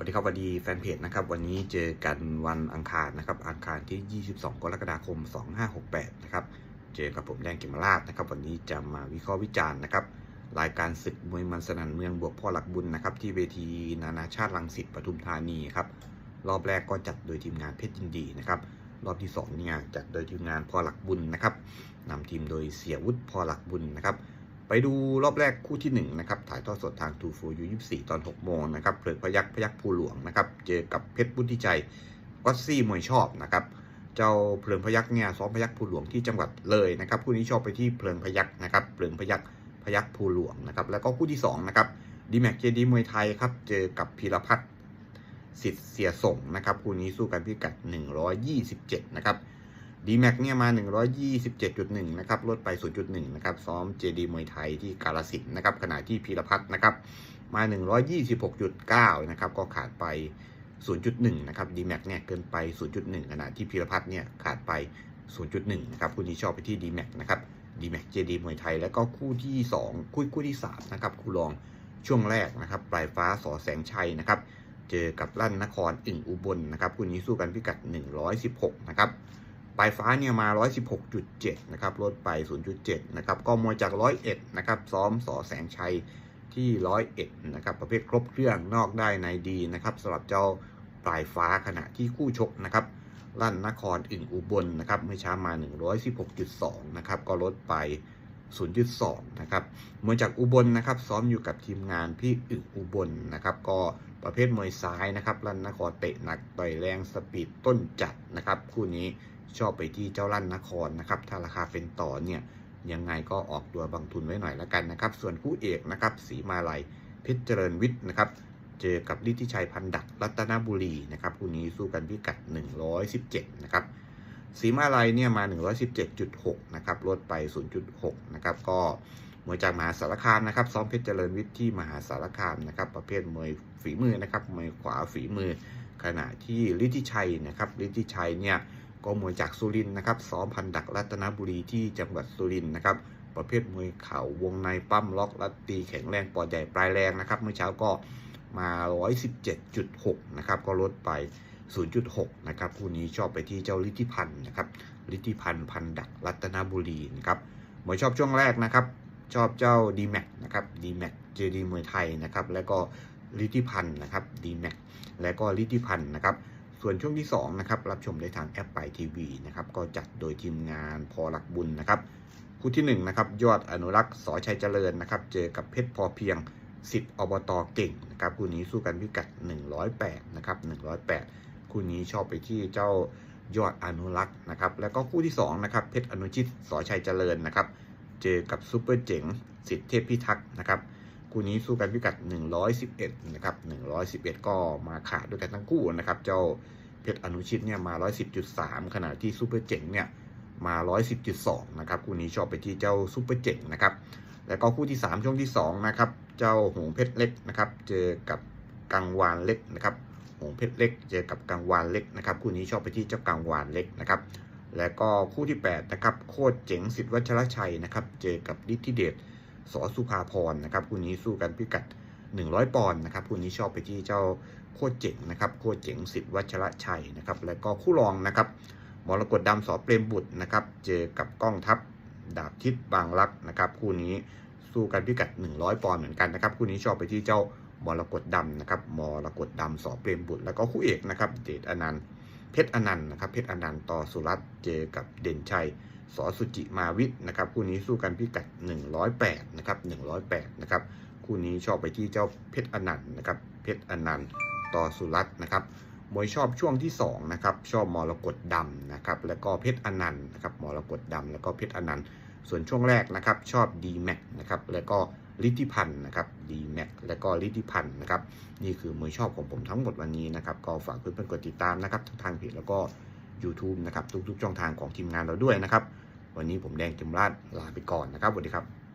วัสดีครับสวัสดีแฟนเพจนะครับวันนี้เจอกันวันอังคารนะครับอังคารที่ 22 กรกฎาคม 2568 นะครับเจอกับผมแดงเกมราชนะครับวันนี้จะมาวิเคราะห์วิจารณ์นะครับรายการศึกมวยมันสนันเมืองบวกพ่อหลักบุญนะครับที่เวทีนานาชาติลังสิตปทุมธานีครับรอบแรกก็จัดโดยทีมงานเพชรยินดีนะครับรอบที่2เนี่ยจัดโดยทีมงานพ่อหลักบุญนะครับนำทีมโดยเสียวุฒิพ่อหลักบุญนะครับ ไปดูรอบแรกคู่ที่1นะครับถ่ายทอดสดทางทูฟูยู24ตอน6โมงนะครับเผลิพยักพยักภูหลวงนะครับเจอกับเพชรบุญที่ใจก็ซี่มวยชอบนะครับเจ้าเพลิงพยักเนี่ยซ้อมพยักภูหลวงที่จังหวัดเลยนะครับคู่นี้ชอบไปที่เพลิงพยักนะครับเพลิงพยักพยักภูหลวงนะครับแล้วก็คู่ที่2นะครับดีแม็กเจดีมวยไทยครับเจอกับพีรพัฒน์สิทธิ์เสียส่งนะครับคู่นี้สู้กันพิกัด 127 นะครับ ดีแม็กเนี่ยมา 127.1 นะครับ ลดไป 0.1 นะครับ ซ้อมเจดีมวยไทยที่กาลสินนะครับ ขณะที่พีรพัฒน์นะครับ มา 126.9 นะครับ ก็ขาดไป 0.1 นะครับดีแม็กเนี่ยเกินไป 0.1 ขณะที่พีรพัฒน์เนี่ยขาดไป 0.1 นะครับ คู่นี้ชอบไปที่ดีแม็กนะครับดีแม็กเจดีมวยไทย แล้วก็คู่ที่ 2 คู่คู่ที่ 3 นะครับ คู่รองช่วงแรกนะครับ ปลายฟ้าสอแสงชัยนะครับ เจอกับลั่นนครอึ่งอุบลนะครับ คู่นี้สู้กันพิกัด 116 นะครับ ปลายฟ้าเนี่ยมา 116.7 นะครับ ลดไป 0.7 นะครับ ก็มวยจาก 101 นะครับ ซ้อมสอแสงชัยที่ 101 นะครับ ประเภทครบเครื่องนอกได้ในดีนะครับสำหรับเจ้าปลายฟ้าขณะที่คู่ชกนะครับ ลั่นนครอึ่งอุบลนะครับเมื่อเช้ามา 116.2 นะครับ ก็ลดไป 0.2 นะครับ มวยจากอุบลนะครับ ซ้อมอยู่กับทีมงานพี่อึ่งอุบลนะครับ ก็ประเภทมวยซ้ายนะครับลั่นนครเตะหนักต่อยแรงสปีดต้นจัดนะครับ คู่นี้ ชอบไปที่เจ้าลั่นนครนะครับ ถ้าราคาเป็นต่อเนี่ยยังไงก็ออกตัวบางทุนไว้หน่อยละกันนะครับ ส่วนคู่เอกนะครับสีมาลัยเพชรเจริญวิทย์นะครับเจอกับฤทธิชัยพันดักรัตนบุรีนะครับคู่นี้สู้กันพิกัด 117 นะครับสีมาลัยเนี่ยมา 117.6 นะครับลดไป 0.6 นะครับก็มวยจากมหาสารคามนะครับซ้อมเพชรเจริญวิทย์ที่มหาสารคามนะครับประเภทมวยฝีมือนะครับมวยขวาฝีมือ ขณะที่ฤทธิชัยนะครับฤทธิชัยเนี่ย ก็มวยจากสุรินทร์นะครับซ้อมพันดักรัตนบุรีที่จังหวัดสุรินทร์นะครับ ประเภทมวยเข่าวงในปั้มล็อกรัดตีแข็งแรงปอดใหญ่ปลายแรงนะครับ เมื่อเช้าก็มา 117.6 นะครับ ก็ลดไป 0.6 นะครับ คู่นี้ชอบไปที่เจ้าฤทธิพันธ์นะครับฤทธิพันธ์พันดักรัตนบุรีนะครับหมวยชอบช่วงแรกนะครับ ชอบเจ้า d m a x นะครับ d m a x เจดีมวยไทยนะครับ แล้วก็ฤทธิพันธ์นะครับ d m a x และก็ฤทธิพันธ์นะครับ ส่วนช่วงที่2นะครับรับชมได้ทางแอปไปทีวีนะครับก็จัดโดยทีมงานพอหลักบุญนะครับคู่ที่1นะครับยอดอนุรักษ์สอชัยเจริญนะครับ เจอกับเพชรพอเพียงสิทธิ์อบตเก่งนะครับคู่นี้สู้กันพิกัด 108นะครับ108 คู่นี้ชอบไปที่เจ้ายอดอนุรักษ์นะครับแล้วก็คู่ที่2นะครับเพชรอนุชิตสอชัยเจริญนะครับ เจอกับซูเปอร์เจ๋งสิทธิเทพพิทักษ์นะครับ คู่นี้สู้กันพิกัด 111 นะครับ 111 ก็มาขาดด้วยกันทั้งคู่นะครับ เจ้าเพชรอนุชิตเนี่ยมา 110.3 ขณะที่ซูเปอร์เจ๋งเนี่ยมา 110.2 นะครับ คู่นี้ชอบไปที่เจ้าซูเปอร์เจ๋งนะครับ แล้วก็คู่ที่ 3 ช่วงที่ 2 นะครับ เจ้าหงเพชรเล็กนะครับ เจอกับกังวานเล็กนะครับ หงเพชรเล็ก เจอกับกังวานเล็กนะครับ คู่นี้ชอบไปที่เจ้ากังวานเล็กนะครับ แล้วก็คู่ที่ 8 นะครับ โคตรเจ๋งสิทธิ์วัชรชัยนะครับ เจอกับฤทธิเดช สอสุภาพรนะครับคู่นี้สู้กันพิกัด 100 ปอนด์นะครับคู่นี้ชอบไปที่เจ้าโคตรเจ๋งนะครับโคตรเจ๋งสิทธิ์วัชระชัยนะครับแล้วก็คู่รองนะครับมรกตดำสอเปรมบุตรนะครับเจอกับก้องทัพดาบทิศบางรักนะครับคู่นี้สู้กันพิกัด 100 ปอนด์เหมือนกันนะครับคู่นี้ชอบไปที่เจ้ามรกตดำนะครับมรกตดำสอเปรมบุตร แล้วก็คู่เอกนะครับเดชอนันต์เพชรอนันต์นะครับเพชรอนันต์ต่อสุรัตน์เจอกับเด่นชัย สอสุจิมาวิทนะครับคู่นี้สู้กันพิกัด 108นะครับ108นะครับคู่นี้ชอบไปที่เจ้าเพชรอนันต์นะครับเพชรอนันต์ต่อสุรัตน์นะครับมวยชอบช่วงที่2นะครับชอบมรกตดำนะครับแล้วก็เพชรอนันต์นะครับมรกตดำแล้วก็เพชรอนันต์ส่วนช่วงแรกนะครับชอบ d m a x นะครับแล้วก็ลิทธิพันธ์นะครับ d m a x แล้วก็ลิทธิพันธ์นะครับนี่คือมวยชอบของผมทั้งหมดวันนี้นะครับก็ฝากเพื่อนๆกดติดตามนะครับทางเพจแล้วก็ YouTube นะครับทุกๆช่องทางของทีมงานเราด้วยนะครับ วันนี้ผมแดงจิมราชลาไปก่อนนะครับสวัสดีครับ